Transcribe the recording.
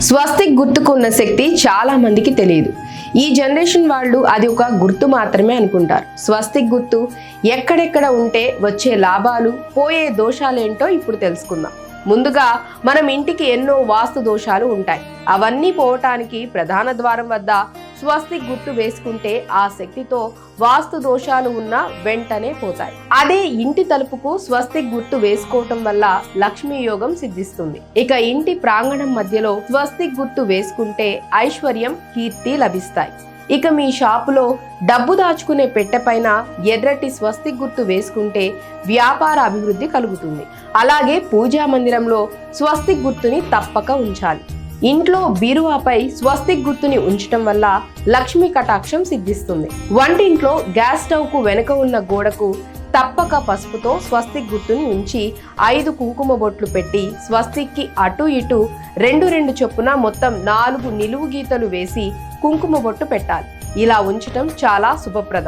స్వస్తిక్ గుర్తుకున్న శక్తి చాలా మందికి తెలియదు. ఈ జనరేషన్ వాళ్ళు అది ఒక గుర్తు మాత్రమే అనుకుంటారు. స్వస్తిక్ గుర్తు ఎక్కడెక్కడ ఉంటే వచ్చే లాభాలు పోయే దోషాలేంటో ఇప్పుడు తెలుసుకుందాం. ముందుగా మనం ఇంటికి ఎన్నో వాస్తు దోషాలు ఉంటాయి. అవన్నీ పోవటానికి ప్రధాన ద్వారం వద్ద స్వస్తిక్ గుర్తు వేసుకుంటే ఆ శక్తితో వాస్తు దోషాలు ఉన్న వెంటనే పోతాయి. అదే ఇంటి తలుపుకు స్వస్తిక్ గుర్తు వేసుకోవటం వల్ల లక్ష్మీ యోగం సిద్ధిస్తుంది. ఇక ఇంటి ప్రాంగణం మధ్యలో స్వస్తిక్ గుర్తు వేసుకుంటే ఐశ్వర్యం కీర్తి లభిస్తాయి. ఇక మీ షాపులో డబ్బు దాచుకునే పెట్టె పైన ఎర్రటి స్వస్తిక్ గుర్తు వేసుకుంటే వ్యాపార అభివృద్ధి కలుగుతుంది. అలాగే పూజా మందిరంలో స్వస్తిక్ గుర్తుని తప్పక ఉంచాలి. ఇంట్లో బీరువాపై స్వస్తిక్ గుర్తుని ఉంచటం వల్ల లక్ష్మీ కటాక్షం సిద్ధిస్తుంది. వంటింట్లో గ్యాస్ స్టవ్కు వెనుక ఉన్న గోడకు తప్పక పసుపుతో స్వస్తిక్ గుర్తుని ఉంచి ఐదు కుంకుమ బొట్లు పెట్టి స్వస్తిక్కి అటు ఇటు రెండు రెండు చొప్పున మొత్తం నాలుగు నిలువు గీతలు వేసి కుంకుమ బొట్టు పెట్టాలి. ఇలా ఉంచటం చాలా శుభప్రదం.